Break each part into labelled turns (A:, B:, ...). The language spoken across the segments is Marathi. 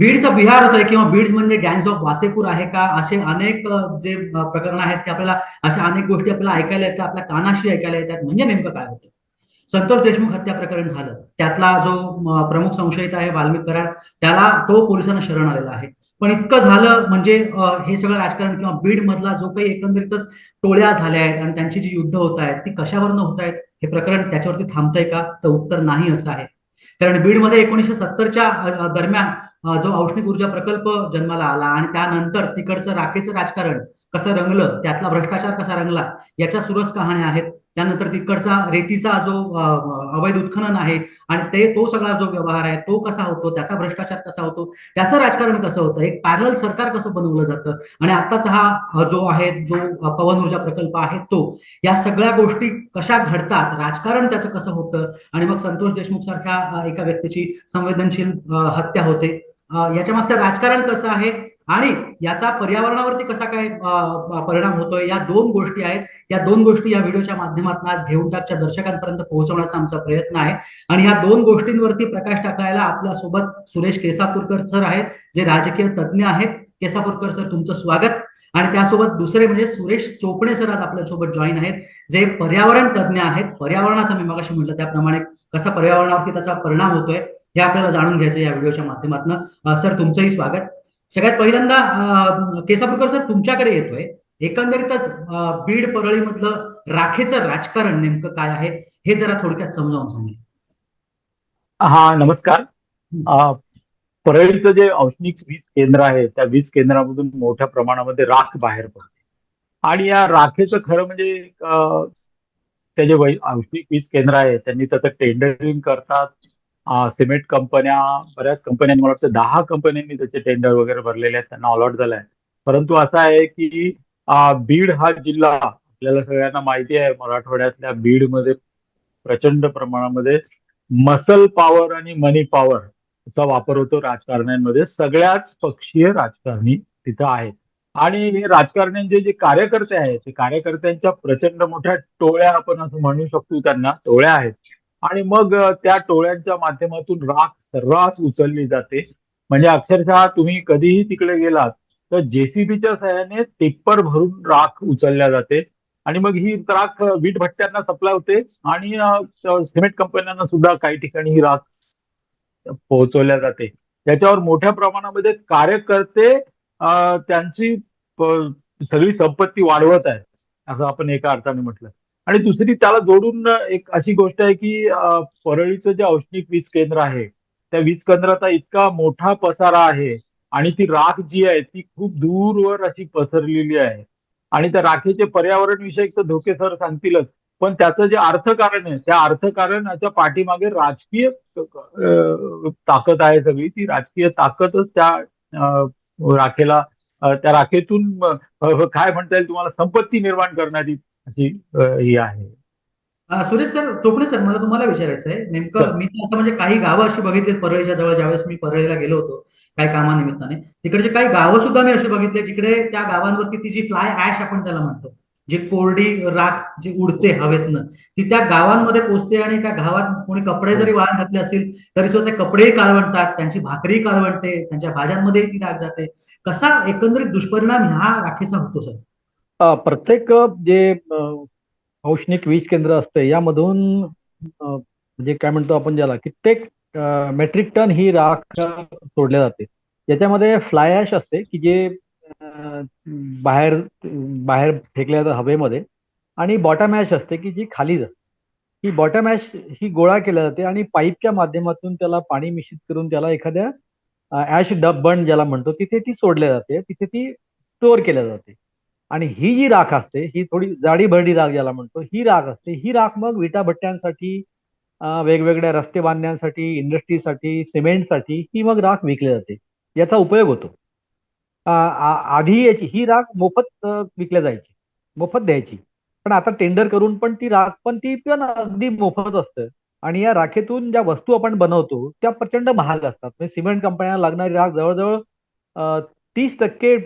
A: बीडचं बिहार होतोय किंवा बीड म्हणजे गँग्स ऑफ वासेपूर आहे का? असे अनेक जे प्रकरण आहेत ते आपल्याला अशा अनेक गोष्टी आपल्याला ऐकायला येतात आपल्या कानाशी ऐकायला येतात. म्हणजे नेमकं काय होतं? संतोष देशमुख हत्या प्रकरण झालं. त्यातला जो प्रमुख संशयित आहे वाल्मिक कराड त्याला तो पोलिसांना शरण आलेला आहे. पण इतकं झालं म्हणजे हे सगळं राजकारण किंवा बीड मधला जो काही एकंदरीतच टोळ्या झाल्या आहेत आणि त्यांची जी युद्ध होत आहेत ती कशावरनं होत आहेत हे प्रकरण त्याच्यावरती थांबतंय का? तर उत्तर नाही असं आहे. कारण बीडमध्ये एकोणीसशे सत्तरच्या दरम्यान जो औष्णिक ऊर्जा प्रकल्प जन्माला आला आणि त्यानंतर तिकडचं राखेचं राजकारण कसं रंगलं त्यातला भ्रष्टाचार कसा रंगला याच्या सुरस कहाण्या आहेत. त्यानंतर तिकडचा रेतीचा जो अवैध उत्खनन आहे आणि ते तो सगळा जो व्यवहार आहे तो कसा होतो त्याचा भ्रष्टाचार कसा होतो त्याचं राजकारण कसं होतं एक पॅरल सरकार कसं बनवलं जातं आणि आताच हा जो आहे जो पवन ऊर्जा प्रकल्प आहे तो या सगळ्या गोष्टी कशा घडतात राजकारण त्याचं कसं होतं आणि मग संतोष देशमुख सारख्या एका व्यक्तीची संवेदनशील हत्या होते. याच्या मागचं राजकारण कसं आहे आणि याचा पर्यावरणावरती कसा काय परिणाम होतोय? या दोन गोष्टी आहेत. या दोन गोष्टी या व्हिडिओच्या माध्यमातून आज घेऊन टाकच्या दर्शकांपर्यंत पोहोचवण्याचा आमचा प्रयत्न आहे. आणि या दोन गोष्टींवरती प्रकाश टाकायला आपल्यासोबत सुरेश केसापूरकर सर आहेत जे राजकीय तज्ज्ञ आहेत. केसापूरकर सर तुमचं स्वागत. आणि त्यासोबत दुसरे म्हणजे सुरेश चोपणे सर आज आपल्यासोबत जॉईन आहेत जे पर्यावरण तज्ज्ञ आहेत. पर्यावरणाचा मी मगाशी म्हटलं त्याप्रमाणे कसा पर्यावरणावरती त्याचा परिणाम होतोय. हे आपल्याला जाणून घ्यायचं या व्हिडिओच्या माध्यमातून. सर तुमचंही स्वागत. सगळ्यात पहिल्यांदा केसापूरकर सर तुमच्याकडे येतोय. एकंदरीतच बीड परळी मधलं राखेचं राजकारण नेमकं काय आहे हे जरा थोडक्यात समजावून सांगा.
B: हा नमस्कार. परळीचं जे औष्णिक वीज केंद्र आहे त्या वीज केंद्रामधून मोठ्या प्रमाणामध्ये राख बाहेर पडते. आणि या राखेचं खरं म्हणजे अ, ते जे वै- औष्णिक वीज केंद्र आहे त्यांनी त्याचं टेंडरिंग करतात सिमेंट कंपन्या बऱ्याच कंपन्यांनी मला वाटतं दहा कंपन्यांनी त्याचे टेंडर वगैरे भरलेले आहेत त्यांना अलॉट झालाय. परंतु असं आहे की बीड हा जिल्हा आपल्याला सगळ्यांना माहिती आहे मराठवाड्यातल्या बीडमध्ये प्रचंड प्रमाणामध्ये मसल पॉवर आणि मनी पॉवर चा वापर होतो राजकारण्यांमध्ये. सगळ्याच पक्षीय राजकारणी तिथं आहेत. आणि हे राजकारण्यांचे जे कार्यकर्ते आहेत ते कार्यकर्त्यांच्या प्रचंड मोठ्या टोळ्या आपण असं म्हणू शकतो त्यांना टोळ्या आहेत. आणि मग त्या टोळ्यांच्या माध्यमातून राख सर्रास उचलली जाते. म्हणजे अक्षरशः तुम्ही कधीही तिकडे गेलात तर जेसीबीच्या सहाय्याने टेप्पर भरून राख उचलल्या जाते. आणि मग ही राख वीट भट्ट्यांना सप्लाय होते आणि सिमेंट कंपन्यांना सुद्धा काही ठिकाणी ही राख पोहोचवल्या जाते. त्याच्यावर मोठ्या प्रमाणामध्ये कार्यकर्ते त्यांची सगळी संपत्ती वाढवत आहेत असं आपण एका अर्थाने म्हटलं. आणि दुसरी त्याला जोडून एक अशी गोष्ट आहे की परळीचं जे औष्णिक वीज केंद्र आहे त्या वीज केंद्राचा इतका मोठा पसारा आहे आणि ती राख जी आहे ती खूप दूरवर अशी पसरलेली आहे. आणि त्या राखेचे पर्यावरण विषयक तर धोके सर सांगतीलच पण त्याचं जे अर्थकारण आहे त्या अर्थकारणाच्या पाठीमागे राजकीय ताकद आहे सगळी. ती राजकीय ताकदच त्या राखेला त्या राखेतून काय म्हणता येईल तुम्हाला संपत्ती निर्माण करण्याची अशी ही आहे.
A: सुरेश सर चोपडे सर मला तुम्हाला विचारायचं आहे. नेमकं मी असं म्हणजे काही गावं अशी बघितली परळीच्या जवळ ज्यावेळेस मी परळीला गेलो होतो काही कामानिमित्ताने. तिकडचे काही गावं सुद्धा मी अशी बघितले जिकडे त्या गावांवरती ती जी फ्लाय ऍश आपण त्याला म्हणतो जी कोरडी राख जी उडते हवेतनं ती त्या गावांमध्ये पोचते आणि त्या गावात कोणी कपडे जरी वाळत घातले असतील तरी सुद्धा ते कपडेही काळवणतात त्यांची भाकरी काळवणते त्यांच्या भाज्यांमध्येही ती राख जाते. कसा एकंदरीत दुष्परिणाम ह्या राखेचा होतो सर?
C: प्रत्येक जे औष्णिक वीज केंद्र असते यामधून म्हणजे काय म्हणतो आपण ज्याला कित्येक मेट्रिक टन ही राख सोडल्या जाते. याच्यामध्ये फ्लाय ॲश असते की जे बाहेर बाहेर फेकल्या जातात हवेमध्ये आणि बॉटम ॲश असते की जी खाली जाते. ही बॉटम ॲश ही गोळा केल्या जाते आणि पाईपच्या माध्यमातून त्याला पाणी मिश्रित करून त्याला एखाद्या ॲश डब बंड ज्याला म्हणतो तिथे ती सोडल्या जाते तिथे ती स्टोअर केल्या जाते. आणि ही जी राख असते ही थोडी जाडी भरडी राख ज्याला म्हणतो ही राख असते. ही राख मग विटा भट्ट्यांसाठी वेगवेगळ्या रस्ते बांधण्यासाठी इंडस्ट्रीसाठी सिमेंटसाठी ही मग राख विकली जाते. याचा उपयोग होतो. आधी याची ही राख मोफत विकल्या जायची मोफत द्यायची. पण आता टेंडर करून पण ती राख पण ती पण अगदी मोफत असतं. आणि या राखेतून ज्या वस्तू आपण बनवतो त्या प्रचंड महाग असतात. म्हणजे सिमेंट कंपन्यांना लागणारी राख जवळजवळ तीस टक्के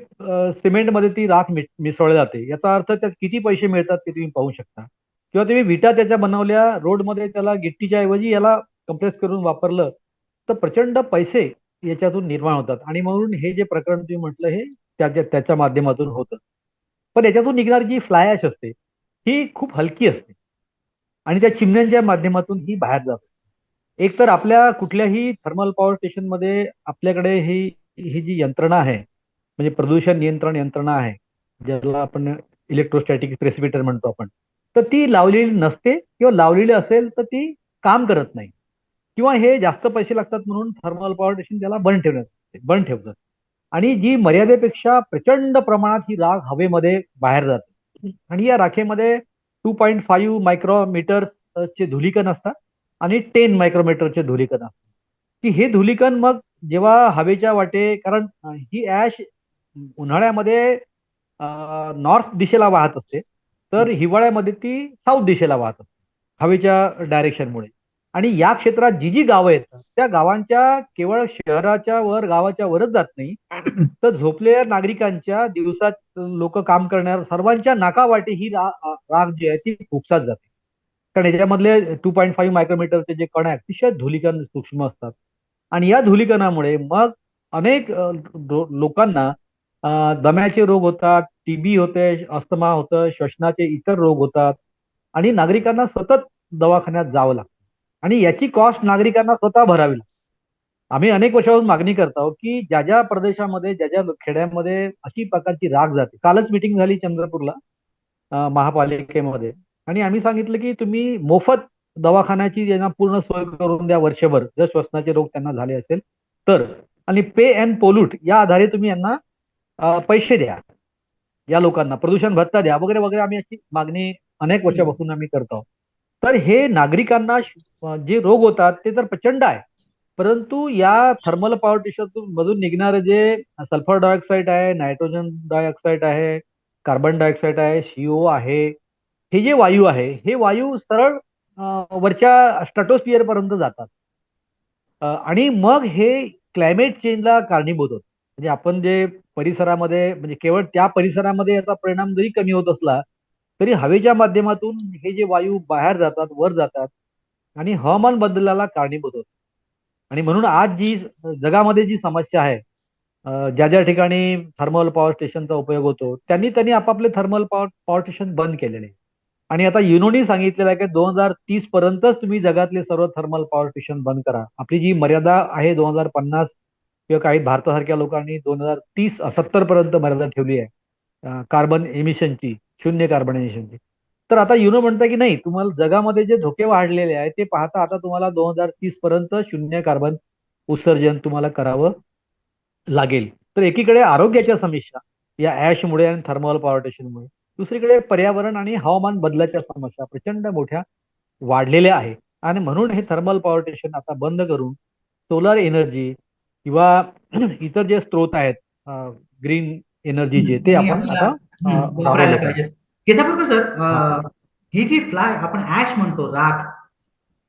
C: सिमेंटमध्ये ती राख मिसळली जाते. याचा अर्थ त्यात किती पैसे मिळतात ते तुम्ही पाहू शकता. किंवा तुम्ही विटा त्याच्या बनवल्या रोडमध्ये त्याला गिट्टीच्या ऐवजी याला कम्प्रेस करून वापरलं तर प्रचंड पैसे याच्यातून निर्माण होतात. आणि म्हणून हे जे प्रकरण तुम्ही म्हटलं हे त्याच्या त्याच्या माध्यमातून होतं. पण याच्यातून निघणारी जी फ्लाय ॲश असते ही खूप हलकी असते. आणि त्या चिमण्यांच्या माध्यमातून ही बाहेर जाते. एक तर आपल्या कुठल्याही थर्मल पॉवर स्टेशनमध्ये आपल्याकडे ही ही जी यंत्रणा आहे म्हणजे प्रदूषण नियंत्रण यंत्रणा आहे ज्याला आपण इलेक्ट्रोस्टॅटिक प्रेसिपिटर म्हणतो आपण. तर ती लावलेली नसते किंवा लावलेली असेल तर ती काम करत नाही. किंवा हे जास्त पैसे लागतात म्हणून थर्मल पॉवर स्टेशन त्याला बंद ठेवण्यात बंद ठेवतात. आणि जी मर्यादेपेक्षा प्रचंड प्रमाणात ही राख हवेमध्ये बाहेर जाते. आणि या राखेमध्ये टू पॉईंट फाईव्ह मायक्रोमीटर्स चे धुलीकण असतात आणि टेन मायक्रोमीटरचे धुलीकण असतात. की हे धुलीकण मग जेव्हा हवेच्या वाटे कारण ही ऍश उन्हाळ्यामध्ये नॉर्थ दिशेला वाहत असते. तर हिवाळ्यामध्ये ती साऊथ दिशेला वाहत असते हवेच्या डायरेक्शनमुळे आणि या क्षेत्रात जी जी गावं येतात त्या गावांच्या केवळ शहराच्या वर गावाच्या वरच जात नाही. तर झोपलेल्या नागरिकांच्या दिवसात लोक काम करणाऱ्या सर्वांच्या नाकावाटे ही रा, राग जी आहे ती उपसात जाते. कारण याच्यामधले टू पॉईंट फाईव्ह मायक्रोमीटरचे जे कण आहे अतिशय धुलीकण सूक्ष्म असतात. आणि या धुलीकणामुळे मग अनेक लोकांना दम्याचे रोग होतात टीबी होते अस्थमा होतं श्वसनाचे इतर रोग होतात आणि नागरिकांना सतत दवाखान्यात जावं लागतं. आणि याची कॉस्ट नागरिकांना स्वतः भरावी लागते. आम्ही अनेक वर्षापासून मागणी करतो की ज्या ज्या प्रदेशामध्ये ज्या ज्या खेड्यामध्ये अशी प्रकारची राग जाते. कालच मिटिंग झाली चंद्रपूरला महापालिकेमध्ये. आणि आम्ही सांगितलं की तुम्ही मोफत दवाखान्याची ज्यांना पूर्ण सोय करून द्या वर्षभर जर श्वसनाचे रोग त्यांना झाले असेल तर. आणि पे अँड पोल्यूट या आधारे तुम्ही यांना पैसे द्या. या लोकांना प्रदूषण भत्ता द्या. वगैरे वगैरे आम्ही याची मागणी अनेक वर्षापासून आम्ही करतो. तर हे नागरिकांना जे रोग होतात ते तर प्रचंड आहे. परंतु या थर्मल पॉवर स्टेशन मधून निघणारे जे सल्फर डायऑक्साईड आहे नायट्रोजन डायऑक्साईड आहे कार्बन डायऑक्साईड आहे सीओ आहे हे जे वायू आहे हे वायू सरळ वरच्या स्टॅटोस्पियर पर्यंत जातात आणि मग हे क्लायमेट चेंजला कारणीभूत होतं. म्हणजे आपण जे परिसरामध्ये म्हणजे केवळ त्या परिसरामध्ये याचा परिणाम जरी कमी होत असला तरी हवेच्या माध्यमातून हे जे वायू बाहेर जातात वर जातात आणि हवामान बदलाला कारणीभूत होत आणि म्हणून आज जी जगामध्ये जी समस्या आहे ज्या ज्या ठिकाणी थर्मल पॉवर स्टेशनचा उपयोग होतो त्यांनी त्यांनी आपापले थर्मल पॉवर पॉवर स्टेशन बंद केलेले. आणि आता युनोनी सांगितलेलं आहे की दोन हजार तीस पर्यंतच तुम्ही जगातले सर्व थर्मल पॉवर स्टेशन बंद करा. आपली जी मर्यादा आहे दोन हजार पन्नास किंवा काही भारतासारख्या लोकांनी दोन हजार तीस सत्तर पर्यंत मर्यादा ठेवली आहे कार्बन एमिशनची शून्य कार्बन एमिशनची तर आता युनो म्हणतं की नाही तुम्हाला जगामध्ये जे धोके वाढलेले आहेत ते पाहता आता तुम्हाला दोन हजार तीस पर्यंत शून्य कार्बन उत्सर्जन तुम्हाला करावं लागेल. तर एकीकडे आरोग्याच्या समस्या या ऍशमुळे आणि थर्मल पॉवर्टेशनमुळे दुसरीकडे पर्यावरण आणि हवामान बदलाच्या समस्या प्रचंड मोठ्या वाढलेल्या आहे. आणि म्हणून हे थर्मल पॉवर्टेशन आता बंद करून सोलर एनर्जी किंवा इतर जे स्त्रोत आहेत ग्रीन एनर्जीचे ते आपण आता
A: वापरायला पाहिजे. केसापूरकर सर ही. जी फ्लाय आपण ऍश म्हणतो राख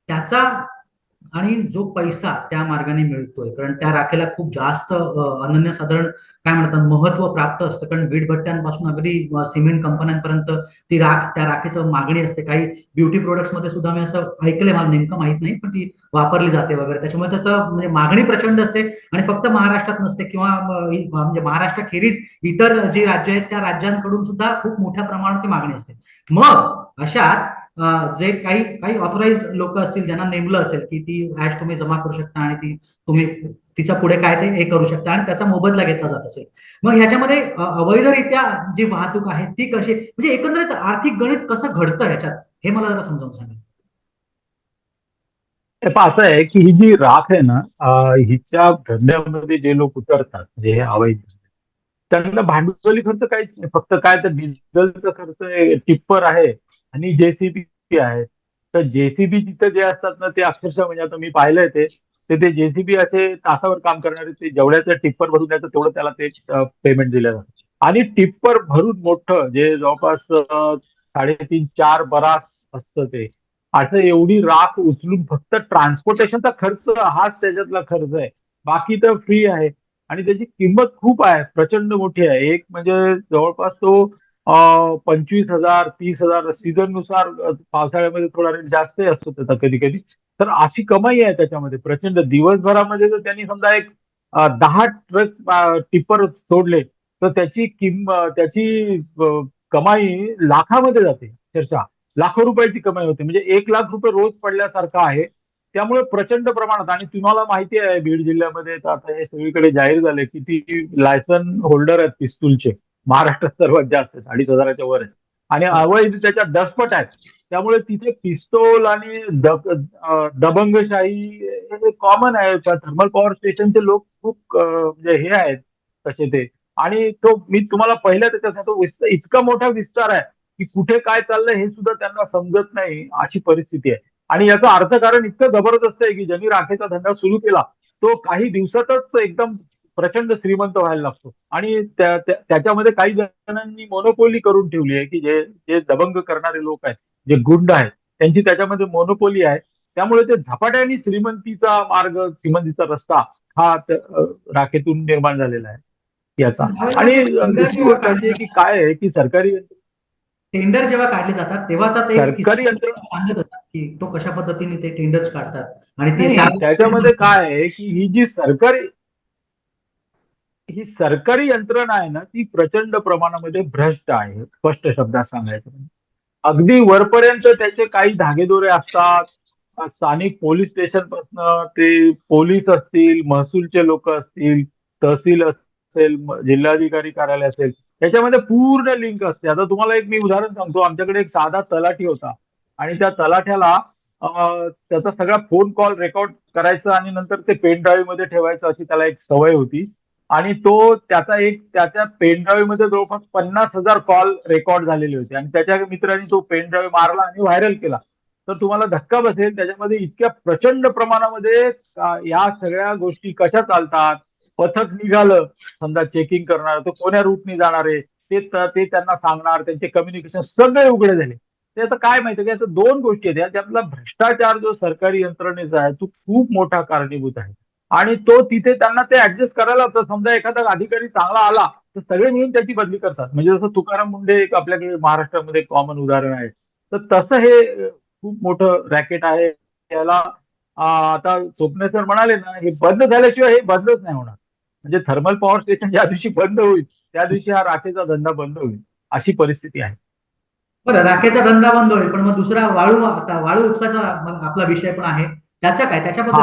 A: त्याचा आणि जो पैसा त्या मार्गाने मिळतोय कारण त्या राखेला खूप जास्त अनन्यसाधारण काय म्हणतात महत्त्व प्राप्त असतं. कारण वीटभट्ट्यांपासून अगदी सिमेंट कंपन्यांपर्यंत ती राख त्या राखेचं मागणी असते. काही ब्युटी प्रोडक्ट्समध्ये सुद्धा मी असं ऐकलंय मला नेमकं माहीत नाही पण ती वापरली जाते वगैरे. त्याच्यामुळे त्याचं म्हणजे मागणी प्रचंड असते आणि फक्त महाराष्ट्रात नसते किंवा म्हणजे महाराष्ट्राखेरीज इतर जी राज्य आहेत त्या राज्यांकडून सुद्धा खूप मोठ्या प्रमाणात ती मागणी असते. मग अशा जे काही काही ऑथोराइज लोक असतील ज्यांना नेमलं असेल की ती हॅश तुम्ही जमा करू शकता आणि ती तुम्ही तिचा पुढे काय ते हे करू शकता आणि त्याचा मोबदला घेतला जात असेल. मग ह्याच्यामध्ये अवैधरित्या जी वाहतूक आहे ती कशी म्हणजे एकंदरीत आर्थिक गणित कसं घडतं ह्याच्यात हे मला जरा समजावून सांगा.
B: असं आहे की ही जी राख आहे ना हिच्या धंद्यामध्ये जे लोक उतरतात जे हे अवैध त्यांना भांडवली खर्च काहीच नाही. फक्त काय तर डिझेलचा खर्च टिप्पर आहे आणि जेसीबी आहे. तर जेसीबी तिथं जे असतात ना ते अक्षरशः म्हणजे आता मी पाहिलंय ते ते जेसीबी असे तासावर काम करणारे ते जेवढ्याचं टिप्पर भरून द्यायचं तेवढं त्याला ते पेमेंट दिलं जातं. आणि टिप्पर भरून मोठं जे जवळपास साडेतीन चार बरास असतं ते. असं एवढी राख उचलून फक्त ट्रान्सपोर्टेशनचा खर्च हाच त्याच्यातला खर्च आहे. बाकी तर फ्री आहे. आणि त्याची किंमत खूप आहे प्रचंड मोठी आहे. एक म्हणजे जवळपास तो पंचवीस हजार तीस हजार सीझननुसार पावसाळ्यामध्ये थोडा रेट जास्त असतो त्याचा कधी कधी. तर अशी कमाई आहे त्याच्यामध्ये. प्रचंड दिवसभरामध्ये जर त्यांनी समजा एक दहा ट्रक टिप्पर सोडले तर त्याची किंम त्याची कमाई लाखामध्ये जाते. चर्चा. लाखो रुपयाची कमाई होते. म्हणजे एक लाख रुपये रोज पडल्यासारखा आहे. त्यामुळे प्रचंड प्रमाणात आणि तुम्हाला माहिती आहे बीड जिल्ह्यामध्ये तर आता हे सगळीकडे जाहीर झाले की ती लायसन होल्डर आहेत पिस्तूलचे. महाराष्ट्रात सर्वात जास्त आहेत अडीच हजाराच्या वर आहेत. आणि अवैध त्याच्या दसपट आहेत. त्यामुळे तिथे पिस्तोल आणि दबंगशाही हे कॉमन आहे. थर्मल पॉवर स्टेशनचे लोक खूप म्हणजे हे आहेत तसे ते. आणि तो मी तुम्हाला पहिल्या त्याच्यात तो विस्तार इतका मोठा विस्तार आहे की कुठे काय चाललंय हे सुद्धा त्यांना समजत नाही अशी परिस्थिती आहे. आणि याचं अर्थकारण इतकं जबरदस्त आहे की ज्यांनी राखेचा धंदा सुरू केला तो काही दिवसातच एकदम प्रचंड श्रीमंत व्हायला लागतो. आणि त्या- त्या- त्याच्यामध्ये काही जणांनी मोनोपोली करून ठेवली आहे की जे जे दबंग करणारे लोक आहेत जे गुंड आहेत त्यांची त्याच्यामध्ये मोनोपोली आहे. त्यामुळे ते झपाट्याने श्रीमंतीचा मार्ग श्रीमंतीचा रस्ता हा राखेतून निर्माण झालेला आहे. याचा. आणि अं, दुसरी गोष्ट अशी आहे की काय आहे की सरकारी
A: टेंडर जेव्हा काढले जातात तेव्हाचा ते
B: सरकारी
A: सांगत होता की तो कशा पद्धतीने ते टेंडर्स काढतात. आणि
B: त्याच्यामध्ये काय आहे की ही जी सरकारी ही सरकारी यंत्रणा आहे ना ती प्रचंड प्रमाणामध्ये भ्रष्ट आहे स्पष्ट शब्दात सांगायचं म्हणजे. अगदी वरपर्यंत त्याचे काही धागेदोरे असतात. स्थानिक पोलीस स्टेशन पासन ते पोलीस असतील महसूलचे लोक असतील तहसील असेल जिल्हाधिकारी कार्यालय असेल त्याच्यामध्ये पूर्ण लिंक असते. आता तुम्हाला एक मी उदाहरण सांगतो. आमच्याकडे एक साधा तलाठी होता. आणि त्या तलाठ्याला त्याचा सगळा फोन कॉल रेकॉर्ड करायचा आणि नंतर ते पेन ड्राईव्हमध्ये ठेवायचं अशी त्याला एक सवय होती. आणि तो त्याचा एक त्याच्या पेनड्राईव्हमध्ये जवळपास पन्नास हजार कॉल रेकॉर्ड झालेले होते. आणि त्याच्या मित्रांनी तो पेनड्राईव्ह मारला आणि व्हायरल केला. तर तुम्हाला धक्का बसेल त्याच्यामध्ये इतक्या प्रचंड प्रमाणामध्ये या सगळ्या गोष्टी कशा चालतात? पथक निघालं समजा चेकिंग करणार तो कोण्या रूटने जाणार आहे? ते ते त्यांना सांगणार त्यांचे कम्युनिकेशन सगळे उघडे झाले. ते आता काय माहिती की याचं दोन गोष्टी आहेत. त्यातला भ्रष्टाचार जो सरकारी यंत्रणेचा आहे तो खूप मोठा कारणीभूत आहे. आणि तो तिथे त्यांना ते ऍडजस्ट करायला होतं. समजा एखादा अधिकारी चांगला आला तर सगळे मिळून त्याची बदली करतात. म्हणजे जसं तुकाराम मुंडे एक आपल्याकडे महाराष्ट्रामध्ये कॉमन उदाहरण आहे. तर तसं हे खूप मोठं रॅकेट आहे. याला अं, आता स्वप्ने सर म्हणाले ना हे बंद झाल्याशिवाय हे बंदच नाही होणार. म्हणजे थर्मल पॉवर स्टेशन ज्या दिवशी बंद होईल त्या दिवशी हा राखेचा धंदा बंद होईल अशी परिस्थिती आहे.
A: बरं राखेचा धंदा बंद होईल पण मग दुसरा वाळू आता वाळू उपसाचा आपला विषय पण आहे. त्याचा काय? त्याच्याबद्दल.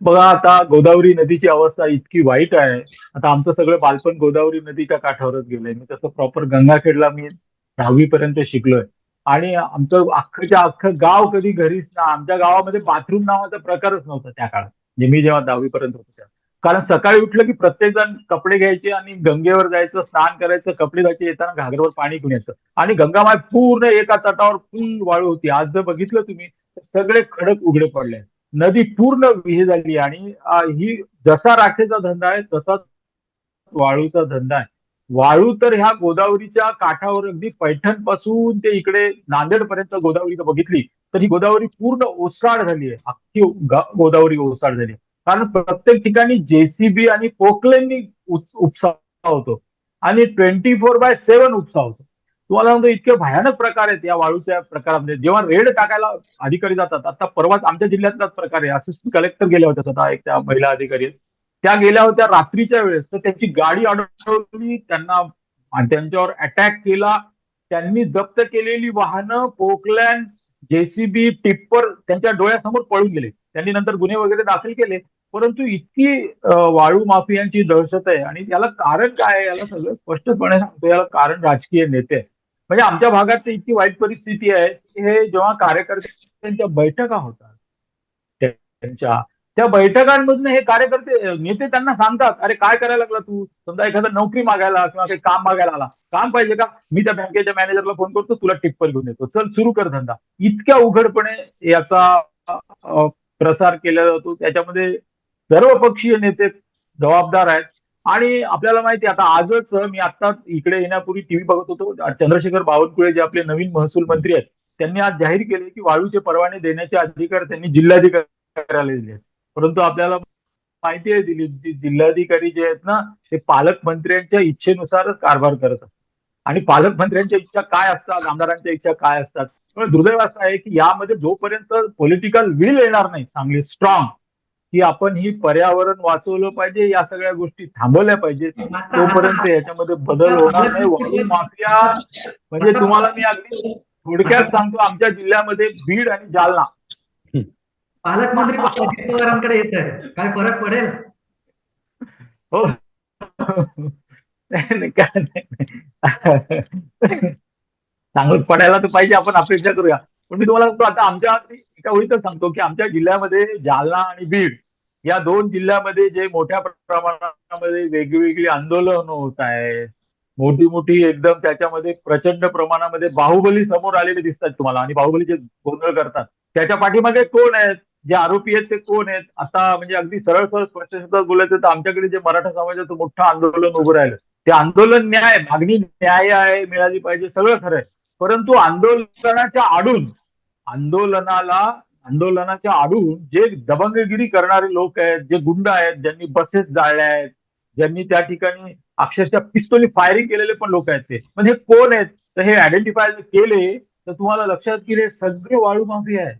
B: बघा आता गोदावरी नदीची अवस्था इतकी वाईट आहे. आता आमचं सगळं बालपण गोदावरी नदीच्या काठावरच गेलंय. मी तसं प्रॉपर गंगाखेडला मी दहावी पर्यंत शिकलोय. आणि आमचं अख्खच्या अख्खं गाव कधी घरीच ना आमच्या गावामध्ये बाथरूम नावाचा प्रकारच नव्हता त्या काळात. म्हणजे मी जेव्हा दहावी पर्यंत होतो त्या कारण सकाळी उठलं की प्रत्येक जण कपडे घ्यायचे आणि गंगेवर जायचं स्नान करायचं कपडे घ्यायचे येताना घागरवर पाणी घेऊन यायचं. आणि गंगामाय पूर्ण एका तटावर फुल वाळू होती. आज जर बघितलं तुम्ही तर सगळे खडक उघडे पडले नदी पूर्ण विहे झाली आणि ही जसा राखेचा धंदा आहे तसाच वाळूचा धंदा आहे. वाळू तर ह्या गोदावरीच्या काठावर अगदी पैठणपासून ते इकडे नांदेड पर्यंत गोदावरी बघितली तर ही गोदावरी पूर्ण ओसाड झाली आहे. अख्खी गोदावरी ओसाड झाली आहे. कारण प्रत्येक ठिकाणी जेसीबी आणि पोकलेंनी उपसा होतो. आणि ट्वेंटी फोर बाय सेव्हन उपसा होतो. तुम्हाला सांगतो इतके भयानक प्रकार आहेत या वाळूच्या प्रकारामध्ये. जेव्हा रेड टाकायला अधिकारी जातात आता परवाच आमच्या जिल्ह्यातलाच प्रकार आहे. असिस्टंट कलेक्टर गेल्या होत्या स्वतः एक त्या महिला अधिकारी. त्या गेल्या होत्या रात्रीच्या वेळेस. तर त्यांची गाडी अडवली त्यांना आणि त्यांच्यावर अटॅक केला. त्यांनी जप्त केलेली वाहनं पोकलँड जेसीबी टिप्पर त्यांच्या डोळ्यासमोर पळून गेले. त्यांनी नंतर गुन्हे वगैरे दाखल केले. परंतु इतकी वाळू माफियांची दहशत आहे. आणि याला कारण काय आहे याला सगळं स्पष्टपणे सांगतो. याला कारण राजकीय नेते. आहे. म्हणजे आमच्या भागात इतकी वाईट परिस्थिती आहे की हे जेव्हा कार्यकर्त्यांच्या बैठका होतात त्यांच्या त्या बैठकांमधून हे कार्यकर्ते नेते त्यांना सांगतात अरे काय करायला लागला तू? समजा एखादा नोकरी मागायला किंवा काही काम मागायला आला काम पाहिजे का? मी त्या बँकेच्या मॅनेजरला फोन करतो तुला टिप्पर घेऊन येतो. चल सुरू कर धंदा. इतक्या उघडपणे याचा प्रसार केला जातो. त्याच्यामध्ये सर्व पक्षीय नेते जबाबदार आहेत. आणि आपल्याला माहिती आता आजच मी आता इकडे येण्यापूर्वी टीव्ही बघत होतो. चंद्रशेखर बावनकुळे जे आपले नवीन महसूल मंत्री आहेत त्यांनी आज जाहीर केले की वाळूचे परवाने देण्याचे अधिकार त्यांनी जिल्हाधिकाऱ्याला दिले आहेत. परंतु आपल्याला माहिती आहे दिली जिल्हाधिकारी जे आहेत ना ते पालकमंत्र्यांच्या इच्छेनुसारच कारभार करत असतात आणि पालकमंत्र्यांच्या इच्छा काय असतात आमदारांच्या इच्छा काय असतात? पण दुर्दैव असं आहे की यामध्ये जोपर्यंत पॉलिटिकल विल येणार नाही चांगली स्ट्रॉंग की आपण ही पर्यावरण वाचवलं पाहिजे या सगळ्या गोष्टी थांबवल्या पाहिजेत.
A: आता-
B: तोपर्यंत याच्यामध्ये बदल होणार नाही. वाळू माफिया म्हणजे तुम्हाला मी अगदी थोडक्यात सांगतो आमच्या जिल्ह्यामध्ये बीड आणि जालना.
A: पालकमंत्री पवारांकडे येत आहे काय फरक पडेल?
B: हो. काय नाही. चांगलं पडायला तर पाहिजे आपण अपेक्षा करूया. पण मी तुम्हाला सांगतो आता आमच्या एका ओळीतच सांगतो की आमच्या जिल्ह्यामध्ये जालना आणि बीड या दोन जिल्ह्यामध्ये जे मोठ्या प्रमाणामध्ये वेगवेगळी आंदोलन होत आहे मोठी मोठी एकदम त्याच्यामध्ये प्रचंड प्रमाणामध्ये बाहुबली समोर आलेले दिसतात तुम्हाला आणि बाहुबली जे गोंधळ करतात. त्याच्या पाठीमागे कोण आहेत? जे आरोपी आहेत ते कोण आहेत? आता म्हणजे अगदी सरळ सरळ स्पष्ट शब्दात बोलायचं तर आमच्याकडे जे मराठा समाजाचं मोठं आंदोलन उभं राहिलं. ते आंदोलन न्याय मागणी न्याय आहे मिळाली पाहिजे सगळं खरं आहे. परंतु आंदोलनाच्या आडून आंदोलनाला आंदोलनाच्या आडून जे दबंगगिरी करणारे लोक आहेत जे गुंड आहेत ज्यांनी बसेस जाळल्या आहेत ज्यांनी त्या ठिकाणी अक्षरशः पिस्तोली फायरिंग केलेले पण लोक आहेत ते. म्हणजे कोण आहेत? तर हे आयडेंटिफाय केले तर तुम्हाला लक्षात की हे सगळे वाळू माफिया आहेत.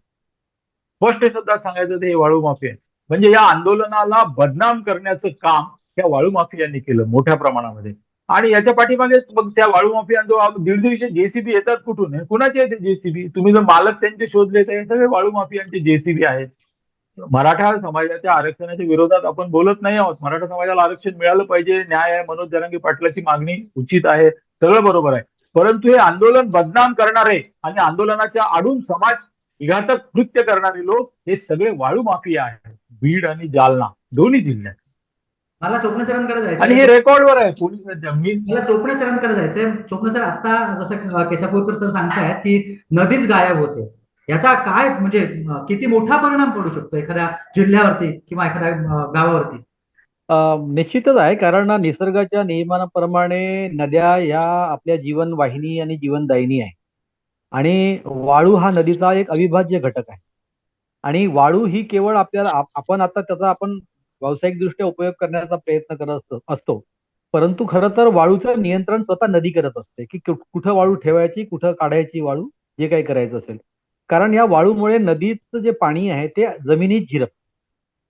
B: स्पष्ट शब्दात सांगायचं तर हे वाळू माफिया म्हणजे या आंदोलनाला बदनाम करण्याचं काम या वाळू माफियांनी केलं मोठ्या प्रमाणामध्ये. आणि याच्या पाठीमागे मग त्या वाळू माफियांजो दीड दिवशी जेसीबी येतात कुठून? कुणाचे आहेत जेसीबी तुम्ही जर मालक त्यांचे शोधले तर हे सगळे वाळू माफियांचे जेसीबी आहेत. मराठा समाजाच्या आरक्षणाच्या विरोधात आपण बोलत नाही आहोत. मराठा समाजाला आरक्षण मिळालं पाहिजे. न्याय आहे. मनोज जरांगे पाटलाची मागणी उचित आहे. सगळं बरोबर आहे. परंतु हे आंदोलन बदनाम करणारे आणि आंदोलनाच्या आडून समाज विघातक कृत्य करणारे लोक हे सगळे वाळू माफिया आहेत. बीड आणि जालना दोन्ही जिल्ह्यात.
A: मला चोपणे सरांकडे
B: आणि हे
A: जायचं
B: रेकॉर्डवर आहे पोलिसांच्या मी
A: मला चोपणे सरांकडे जायचंय. चोपणे सर आता जसं केसापूरकर सर सांगतायत की नदीच गायब होते. याचा काय म्हणजे किती मोठा परिणाम पडू शकतो एखाद्या जिल्ह्यावरती किंवा एखाद्या गावावरती?
C: निश्चितच आहे कारण निसर्गाच्या नियमाप्रमाणे नद्या या आपल्या जीवनवाहिनी आणि जीवनदायिनी आहे. आणि वाळू हा नदीचा एक अविभाज्य घटक आहे. आणि वाळू ही केवळ आपल्याला आप- आपण आता त्याचा आपण व्यावसायिकदृष्ट्या उपयोग करण्याचा प्रयत्न करत असतो असतो. परंतु खरं तर वाळूचं नियंत्रण स्वतः नदी करत असते की कुठं वाळू ठेवायची कुठं काढायची वाळू जे काही करायचं असेल. कारण या वाळूमुळे नदीचं जे पाणी आहे ते जमिनीत झिरप.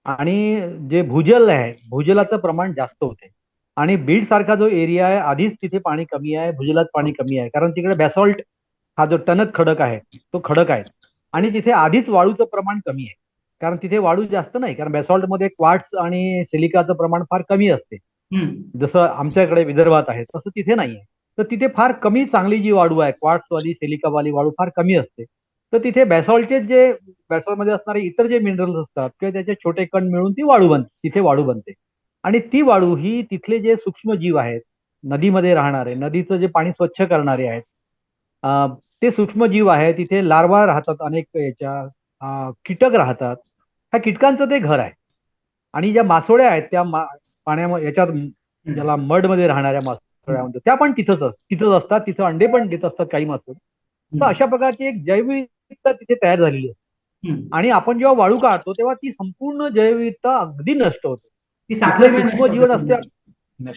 C: आणि जे भूजल आहे भूजलाचं प्रमाण जास्त होते. आणि बीड सारखा जो एरिया आहे आधीच तिथे पाणी कमी आहे भूजलात पाणी कमी आहे. कारण तिकडे बॅसॉल्ट हा जो टणक खडक आहे तो खडक आहे. आणि तिथे आधीच वाळूचं प्रमाण कमी आहे. कारण तिथे वाळू जास्त नाही कारण बॅसॉल्टमध्ये क्वार्ट्स आणि सिलिकाचं प्रमाण फार कमी असते. जसं आमच्याकडे विदर्भात आहे तसं तिथे नाहीये. तर तिथे फार कमी चांगली जी वाळू आहे क्वार्ट्सवाली सिलिकावाली वाळू फार कमी असते. तर तिथे बॅसॉल्टचे जे बॅसॉल्टमध्ये असणारे इतर जे मिनरल्स असतात किंवा त्याचे छोटे कण मिळून ती वाळू बनते तिथे वाळू बनते. आणि ती वाळू ही तिथले जे सूक्ष्म जीव आहेत नदीमध्ये राहणारे नदीचं जे पाणी स्वच्छ करणारे आहेत ते सूक्ष्म जीव आहेत तिथे लार्वा राहतात अनेक याच्या कीटक राहतात. ह्या कीटकांचं ते घर आहे. आणि ज्या मासोळ्या आहेत त्या पाण्यामध्ये याच्यात ज्याला मडमध्ये राहणाऱ्या मासोळ्या म्हणतो त्या पण तिथंच तिथंच असतात. तिथं अंडे पण देत असतात काही मासोळी तर अशा प्रकारची एक जैवविविधता तिथे तयार झालेली
A: हम्म.
C: आणि आपण जेव्हा वाळू काढतो तेव्हा ती संपूर्ण जैवविविधता अगदी नष्ट होते.
A: ती साखळी
C: जीवन असते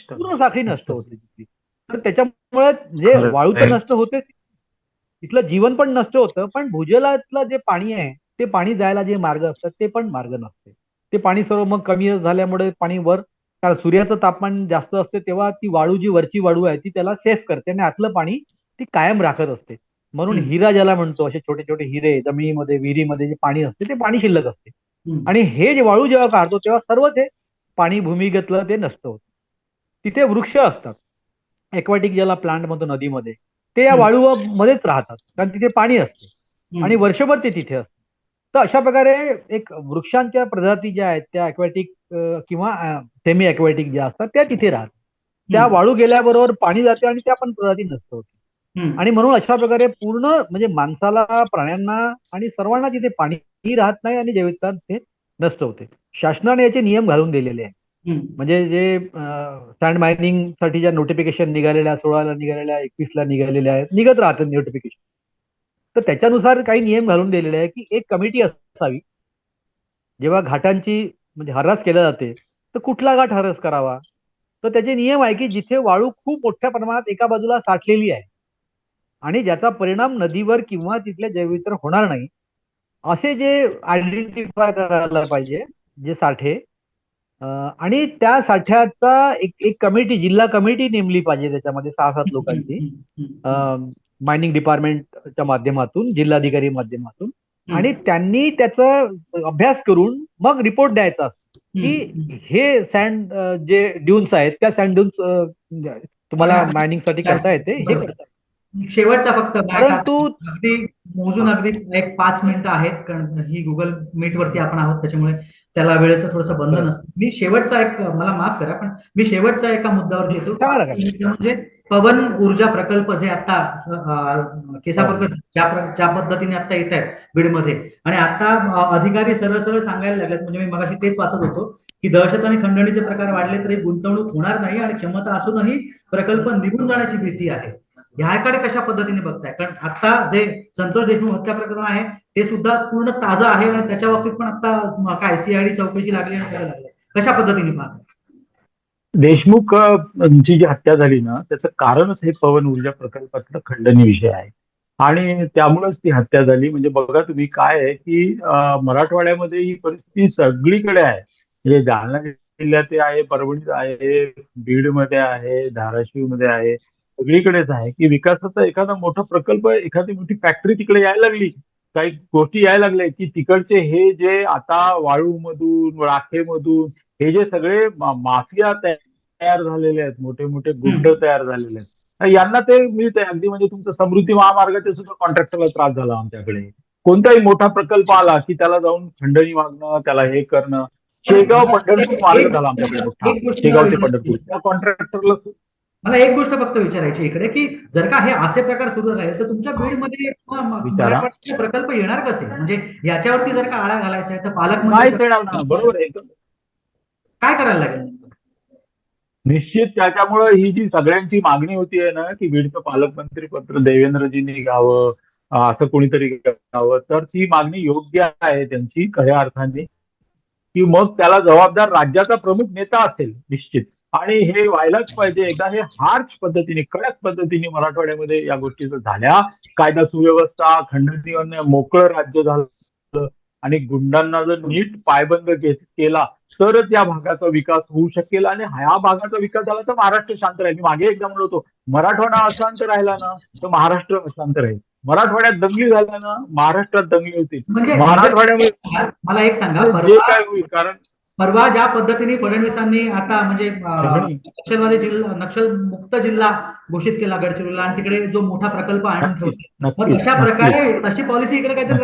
C: पूर्ण साखळी नष्ट होते तिथली. तर त्याच्यामुळे जे. वाळू तर नष्ट होते तिथलं जीवन पण नष्ट होतं पण भूजलातलं जे पाणी आहे ते पाणी जायला जे मार्ग असतात ते पण मार्ग नसते ते पाणी सर्व मग कमी झाल्यामुळे पाणी वर कारण सूर्याचं तापमान जास्त असते तेव्हा ती वाळू जी वरची वाळू आहे ती त्याला सेफ करते आणि आतलं पाणी ती कायम राखत असते म्हणून. हिरा ज्याला म्हणतो असे छोटे छोटे हिरे जमिनीमध्ये विहिरीमध्ये जे पाणी असते ते पाणी शिल्लक असते. आणि हे जे वाळू जेव्हा काढतो तेव्हा सर्व ते पाणी भूमिगतलं ते नष्ट होतं तिथे वृक्ष असतात एक्वाटिक ज्याला प्लांट म्हणतो नदीमध्ये ते या
A: हम्म.
C: वाळू मध्येच राहतात कारण तिथे पाणी असते. आणि वर्षभर ते तिथे असते तर अशा प्रकारे एक वृक्षांच्या प्रजाती ज्या आहेत त्या अक्वॅटिक किंवा सेमी अक्वॅटिक ज्या असतात त्या तिथे राहतात त्या. वाळू गेल्याबरोबर पाणी जाते आणि त्या पण प्रजाती नष्ट होते. आणि म्हणून अशा प्रकारे पूर्ण म्हणजे माणसाला प्राण्यांना आणि सर्वांना तिथे पाणी राहत नाही आणि जैविकता ते नष्ट होते शासनाने याचे नियम घालून दिलेले आहेत. म्हणजे जे सँड मायनिंगसाठी ज्या नोटिफिकेशन निघालेल्या सोळाला निघालेल्या एकवीसला निघालेल्या आहेत निघत राहतात नोटिफिकेशन तर त्याच्यानुसार काही नियम घालून दिलेले आहे की एक कमिटी असावी. जेव्हा घाटांची म्हणजे हरास केल्या जाते तर कुठला घाट हरास करावा? तर त्याचे नियम आहे की जिथे वाळू खूप मोठ्या प्रमाणात एका बाजूला साठलेली आहे आणि ज्याचा परिणाम नदीवर किंवा तिथल्या जैवितर होणार नाही असे जे आयडेंटिफाय करायला पाहिजे जे साठे आणि त्या साठ्याचा एक एक कमिटी जिल्हा कमिटी नेमली पाहिजे त्याच्यामध्ये सहा सात लोकांची. मायनिंग डिपार्टमेंटच्या माध्यमातून जिल्हाधिकारी माध्यमातून. आणि त्यांनी त्याचा अभ्यास करून मग रिपोर्ट द्यायचा असतो की. हे सँड जे ड्यून्स आहेत त्या सँड ड्यून्स तुम्हाला. मायनिंगसाठी करता येते हे. करता.
A: शेवटचा फक्त
C: परंतु
A: अगदी मोजून अगदी एक पाच मिनिटं आहेत कारण ही गुगल मीट वरती आपण आहोत त्याच्यामुळे त्याला वेळेचं थोडंसं बंधन. असतं. मी शेवटचा एक मला माफ करा पण मी शेवटचा एका मुद्द्यावर येतो
C: सांगा ना, सांगा.
A: तो म्हणजे पवन ऊर्जा प्रकल्प जे आता केसापरकर ज्या ज्या पद्धतीने आता येत आहेत बीडमध्ये. आणि आता अधिकारी सरळ सरळ सांगायला लागलेत म्हणजे मी मगाशी तेच वाचत होतो की दहशत आणि खंडणीचे प्रकार वाढले तरी गुंतवणूक होणार नाही आणि क्षमता असूनही प्रकल्प निघून जाण्याची भीती आहे. ह्याकडे कशा पद्धतीने बघताय? कारण आता जे संतोष देशमुख हत्या प्रकरण आहे ते सुद्धा पूर्ण ताजं आहे आणि त्याच्या बाबतीत पण आता काय सीआयडी चौकशी लागली आणि सगळं लागलं कशा पद्धतीने पाहताय?
B: देशमुख ची जी हत्या झाली ना त्याचं कारणच हे पवन ऊर्जा प्रकल्पातलं खंडणी विषय आहे. आणि त्यामुळेच ती हत्या झाली. म्हणजे बघा तुम्ही काय आहे की मराठवाड्यामध्ये ही परिस्थिती सगळीकडे आहे. म्हणजे जालना जिल्ह्यात आहे परभणीत आहे बीडमध्ये आहे धाराशिवमध्ये आहे. सगळीकडेच आहे की विकासाचा एखादा मोठा प्रकल्प एखादी मोठी फॅक्टरी तिकडे यायला लागली काही गोष्टी यायला लागल्या की तिकडचे हे जे आता वाळूमधून राखेमधून हे जे सगळे माफिया तया- तयार झालेले आहेत मोठे मोठे गुंड तयार झालेले आहेत. यांना ते मिळतंय. अगदी म्हणजे तुमचं समृद्धी महामार्गाचे सुद्धा कॉन्ट्रॅक्टरला त्रास झाला आमच्याकडे. कोणताही मोठा प्रकल्प आला की त्याला जाऊन खंडणी मागणं त्याला हे करणं. शेगाव पंढरपूर मार्ग झाला आमच्याकडे मोठा. शेगाव ते पंढरपूर. त्या कॉन्ट्रॅक्टरला
A: मला एक गोष्ट फक्त विचारायची इकडे की जर का हे असे प्रकार सुरू झाले तर तुमच्या बीडमध्ये प्रकल्प येणार कसे? म्हणजे याच्यावरती जर का आळा घालायचा आहे तर
B: ना. बरोबर आहे.
A: काय करायला लागेल
B: निश्चित त्याच्यामुळे ही जी सगळ्यांची मागणी होती आहे ना की बीडचं पालकमंत्री पत्र देवेंद्रजींनी घ्यावं असं कोणीतरी घ्यावं तर ती मागणी योग्य आहे त्यांची खऱ्या अर्थाने. की मग त्याला जबाबदार राज्याचा प्रमुख नेता असेल निश्चित. आणि हे व्हायलाच पाहिजे. एकदा हे हार्श पद्धतीने कडक पद्धतीने मराठवाड्यामध्ये या गोष्टी जर झाल्या. कायदा सुव्यवस्था खंडणी मोकळं राज्य झालं आणि गुंडांना जर नीट पायबंद के- केला तरच या भागाचा विकास होऊ शकेल आणि ह्या भागाचा विकास झाला तर महाराष्ट्र शांत राहील. मी मागे एकदा म्हणलो होतो मराठवाडा अशांत राहिला ना तर महाराष्ट्र अशांत राहील. मराठवाड्यात दंगली झाल्या ना महाराष्ट्रात दंगली होतील
A: म्हणजे
B: मराठवाड्यामध्ये
A: मला एक सांगा
B: जे काय होईल कारण
A: परवा ज्या पद्धतीने फडणवीसांनी आता म्हणजे. नक्षलवादी जिल्हा नक्षल मुक्त जिल्हा घोषित केला गडचिरोलीला आणि तिकडे जो मोठा प्रकल्प आणून ठेवला. मग तशा. प्रकारे तशी पॉलिसी इकडे काहीतरी.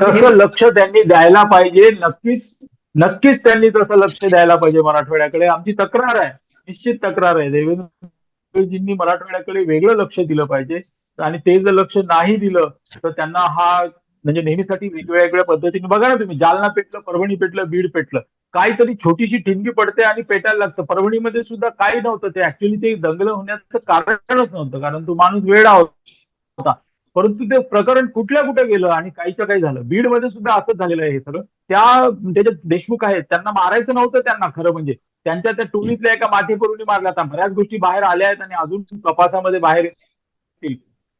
A: राबवायला
B: लक्ष त्यांनी द्यायला पाहिजे. नक्कीच नक्कीच त्यांनी तसं लक्ष द्यायला पाहिजे मराठवाड्याकडे. आमची तक्रार आहे. निश्चित तक्रार आहे. देवेंद्रजींनी मराठवाड्याकडे वेगळं लक्ष दिलं पाहिजे. आणि ते जर लक्ष नाही दिलं तर त्यांना हा म्हणजे नेहमीसाठी वेगवेगळ्या पद्धतीने बघा ना तुम्ही जालना पेटलं परभणी पेटलं बीड पेटलं. काहीतरी छोटीशी ठिणगी पडते आणि पेटायला लागतं. परभणीमध्ये सुद्धा काही नव्हतं. ते ऍक्च्युली ते दंगल होण्याचं कारणच नव्हतं कारण तो माणूस वेळ होता. परंतु ते प्रकरण कुठल्या कुठे गेलं आणि काहीच्या काही झालं? बीडमध्ये सुद्धा असंच झालेलं आहे हे सगळं. त्या म्हणजे त्याच्यात देशमुख आहेत त्यांना मारायचं नव्हतं त्यांना खरं म्हणजे. त्यांच्या त्या टोलीतल्या एका माथेपरूनी मारल्या आता बऱ्याच गोष्टी बाहेर आल्या आहेत आणि अजून तपासामध्ये बाहेर येतील.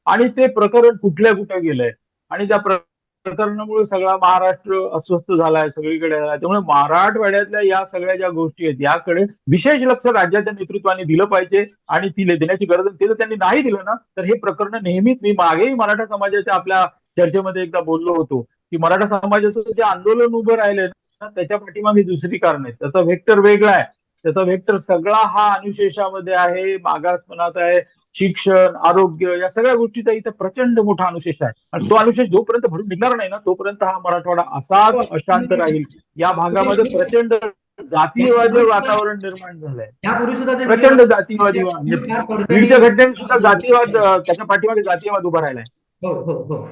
B: आणि ते प्रकरण कुठल्या कुठे गेलंय? आणि त्या प्र- प्रकरणामुळे सगळा महाराष्ट्र अस्वस्थ झालाय सगळीकडे. त्यामुळे मराठवाड्यातल्या या सगळ्या ज्या गोष्टी आहेत याकडे विशेष लक्ष राज्याच्या नेतृत्वाने दिलं पाहिजे आणि ती देण्याची गरज ते जर त्यांनी नाही दिलं ना तर हे प्रकरण नेहमीच मी मागेही मराठा समाजाच्या आपल्या चर्चेमध्ये एकदा बोललो होतो की मराठा समाजाचं जे आंदोलन उभं राहिलंय ना त्याच्या पाठीमागे दुसरी कारण आहेत त्याचा व्हेक्टर वेगळा आहे. त्याचा व्हेक्टर सगळा हा अनुशेषामध्ये आहे मागासपणाचा आहे शिक्षण आरोग्य या सगळ्या गोष्टीचा इथं प्रचंड मोठा अनुशेष आहे. आणि तो अनुशेष जोपर्यंत भरून निघणार नाही ना तोपर्यंत हा मराठवाडा असाच अशांत राहील. या भागामध्ये प्रचंड जातीयवादी वातावरण निर्माण झालंय.
A: यापूर्वी सुद्धा जे
B: प्रचंड बीडच्या घटनेने सुद्धा जातीयवाद अं, त्याच्या पाठीमागे जातीयवाद उभा राहिलाय.
A: हो हो हो.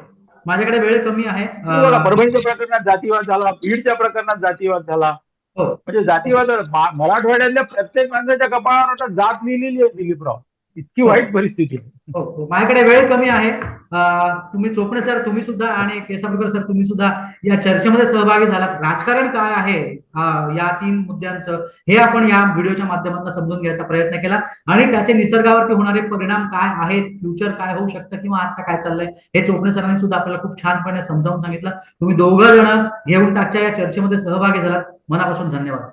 A: माझ्याकडे वेळ कमी आहे.
B: परभणीच्या प्रकरणात जातीवाद झाला बीडच्या प्रकरणात जातीवाद झाला.
A: हो.
B: म्हणजे जातीवाद मराठवाड्यातल्या प्रत्येक माणसाच्या कपाळावर आता जात लिहिलेली आहे दिलीपराव. इतकी वाईट परिस्थिती आहे.
A: हो हो. माझ्याकडे वेळ कमी आहे. तुम्ही चोपडे सर तुम्ही सुद्धा आणि केसापूरकर सर तुम्ही सुद्धा या चर्चेमध्ये सहभागी झालात. राजकारण काय आहे? या तीन मुद्द्यांचं हे आपण या व्हिडिओच्या माध्यमातून समजून घ्यायचा प्रयत्न केला. आणि त्याचे निसर्गावरती होणारे परिणाम काय आहेत? फ्युचर काय होऊ शकतं? किंवा आता काय चाललंय? हे चोपडे सरांनी सुद्धा आपल्याला खूप छानपणे समजावून सांगितलं. तुम्ही दोघं जण घेऊन टाकच्या या चर्चेमध्ये सहभागी झालात. मनापासून धन्यवाद.